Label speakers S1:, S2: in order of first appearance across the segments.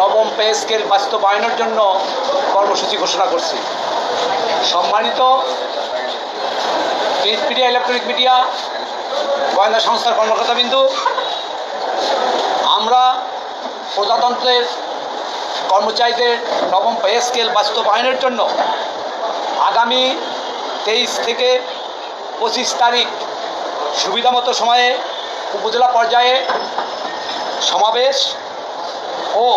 S1: নবম pay scale বাস্তবায়নের জন্য কর্মসূচি ঘোষণা করছি। সম্মানিত প্রিন্ট মিডিয়া ইলেকট্রনিক মিডিয়া, গোয়েন্দা সংস্থার কর্মকর্তাবিন্দু, আমরা প্রজাতন্ত্রের কর্মচারীদের নবম পে স্কেল বাস্তবায়নের জন্য আগামী তেইশ থেকে পঁচিশ তারিখ সুবিধামতো সময়ে উপজেলা পর্যায়ে সমাবেশ ও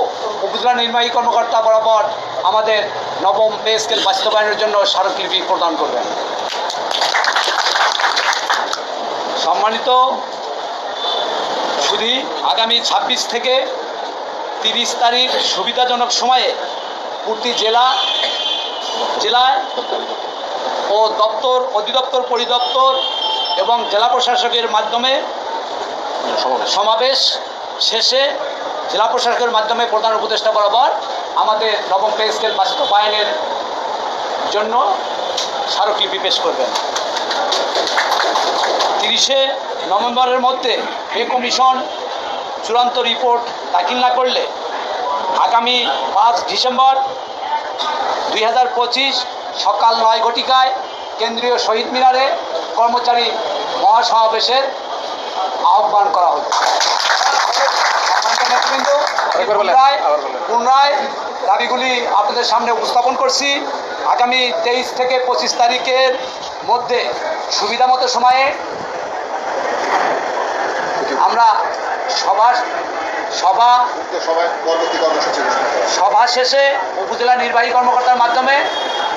S1: উপজেলা নির্বাহী কর্মকর্তা বরাবর আমাদের নবম পে স্কেল বাস্তবায়নের জন্য স্মারকলিপি প্রদান করবেন। সম্মানিত শুধু আগামী ছাব্বিশ থেকে তিরিশ তারিখ সুবিধাজনক সময়ে প্রতি জেলা, জেলায় ও দপ্তর, অধিদপ্তর, পরিদপ্তর এবং জেলা প্রশাসকের মাধ্যমে সমাবেশ শেষে জেলা প্রশাসকের মাধ্যমে প্রধান উপদেষ্টা বরাবর আমাদের নবম পে স্কেল বাস্তবায়নের জন্য স্মারকলিপি পেশ করবেন। তিরিশে নভেম্বরের মধ্যে পে কমিশন চূড়ান্ত রিপোর্ট দাখিল না করলে আগামী পাঁচ ডিসেম্বর দুই হাজার পঁচিশ সকাল নয় ঘটিকায় কেন্দ্রীয় শহীদ মিনারে কর্মচারী মহাসমাবেশের আহ্বান করা হচ্ছে। পুনরায় পুনরায় দাবিগুলি আপনাদের সামনে উপস্থাপন করছি। আগামী তেইশ থেকে পঁচিশ তারিখের মধ্যে সুবিধামতো সময়ে আমরা সভা সভা সভা শেষে উপজেলা নির্বাহী কর্মকর্তার মাধ্যমে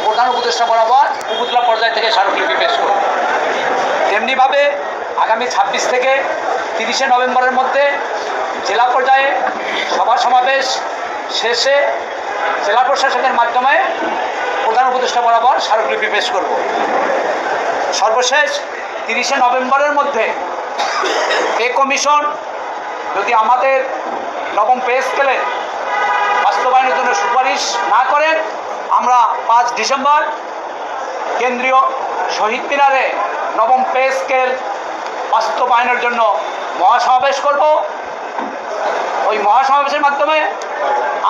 S1: প্রধান উপদেষ্টা বরাবর উপজেলা পর্যায় থেকে স্মারকলিপি পেশ করব। তেমনিভাবে আগামী ছাব্বিশ থেকে তিরিশে নভেম্বরের মধ্যে জেলা পর্যায়ে সভা সমাবেশ শেষে জেলা প্রশাসনের মাধ্যমে প্রধান উপদেষ্টা বরাবর স্মারকলিপি পেশ করব। সর্বশেষ তিরিশে নভেম্বরের মধ্যে পে কমিশন যদি আমাদের নবম পে স্কেলে বাস্তবায়নের জন্য সুপারিশ না করেন, আমরা পাঁচ ডিসেম্বর কেন্দ্রীয় শহীদ মিনারে নবম পে স্কেল বাস্তবায়নের জন্য মহাসমাবেশ করব। ওই মহাসমাবেশের মাধ্যমে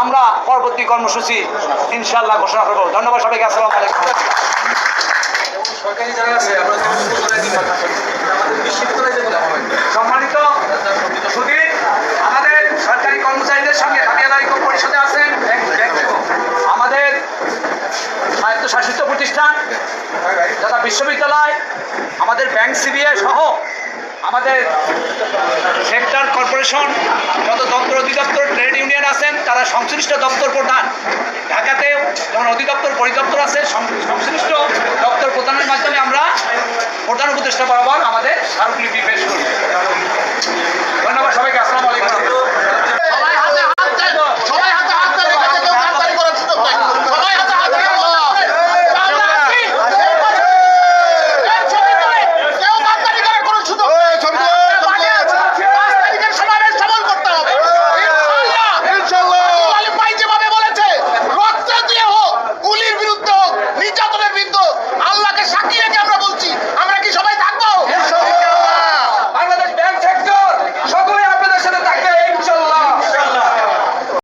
S1: আমরা পরবর্তী কর্মসূচি ইনশাল্লাহ ঘোষণা করব। ধন্যবাদ সবাইকে আসসালামু আলাইকুম। সম্মানিত আমাদের সরকারি কর্মচারীদের সঙ্গে পরিষদে আছেন আমাদের স্বায়ত্তশাসিত প্রতিষ্ঠান যথা বিশ্ববিদ্যালয় আমাদের ব্যাংক সিবিআই সহ আমাদের সেক্টর কর্পোরেশন যত দপ্তর অধিদপ্তর ট্রেড ইউনিয়ন আছেন, তারা সংশ্লিষ্ট দপ্তর প্রধান। ঢাকাতে যেমন অধিদপ্তর, পরিদপ্তর আছে সংশ্লিষ্ট দপ্তর প্রধানের মাধ্যমে আমরা প্রধান উপদেষ্টা বরাবর আমাদের স্মারকলিপি পেশ করি।